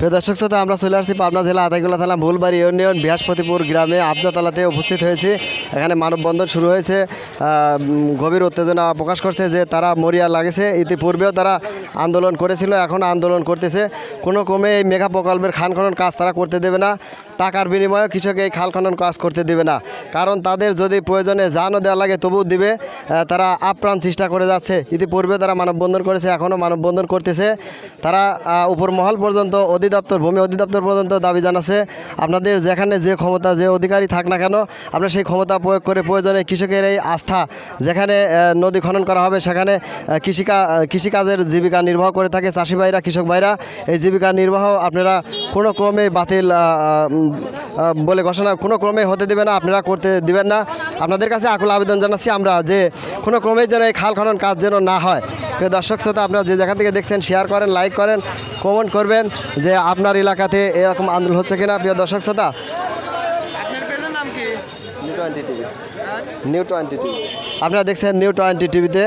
দর্শক শ্রোতা, আমরা চলে আসছি পাবনা জেলা আদাইগুলা থানা ভুলবাড়ি ইউনিয়ন বৃহস্পতিপুর গ্রামে আবজাতলাতে উপস্থিত হয়েছি। এখানে মানববন্ধন শুরু হয়েছে। গভীর উত্তেজনা প্রকাশ করছে যে তারা মরিয়া লাগেছে। ইতিপূর্বেও তারা আন্দোলন করেছিল, এখন আন্দোলন করতেছে। কোনো ক্রমে এই মেঘা প্রকল্পের খান খনন কাজ তারা করতে দেবে না। টাকার বিনিময়ে কৃষক এই খাল খনন কাজ করতে দেবে না। কারণ তাদের যদি প্রয়োজনে জানও দেওয়া লাগে, তবুও দিবে। তারা আপ্রাণ চেষ্টা করে যাচ্ছে। ইতিপূর্বে তারা মানববন্ধন করেছে, এখনও মানববন্ধন করতেছে। তারা উপর মহল পর্যন্ত অধিদপ্তর, ভূমি অধিদপ্তর পর্যন্ত দাবি জানাচ্ছে। আপনাদের যেখানে যে ক্ষমতা, যে অধিকারী থাক না কেন আপনারা সেই ক্ষমতা প্রয়োগ করে প্রয়োজনে কৃষকের এই আস্থা যেখানে নদী খনন করা হবে, সেখানে কৃষিকা কৃষিকাজের জীবিকা নির্বাহ করে থাকে চাষি ভাইরা, কৃষক ভাইরা। এই জীবিকা নির্বাহ আপনারা কোনো ক্রমে বাতিল বলে ঘোষণা কোনো ক্রমে হতে দেবে না, আপনারা করতে দিবেন না। আপনাদের কাছে আকুল আবেদন জানাচ্ছি আমরা যে কোনো ক্রমে যেন এই খাল খনন কাজ যেন না হয়। প্রিয় দর্শক শ্রোতা আপনারা যে যেখান থেকে দেখছেন শেয়ার করেন লাইক করেন কমেন্ট করবেন যে আপনার এলাকাতে এরকম আন্দোলন হচ্ছে কিনা প্রিয় দর্শক শ্রোতা। আপনার পেজের নাম কি? New twenty TV new twenty TV আপনারা দেখছেন নিউ টোয়েন্টি টিভিতে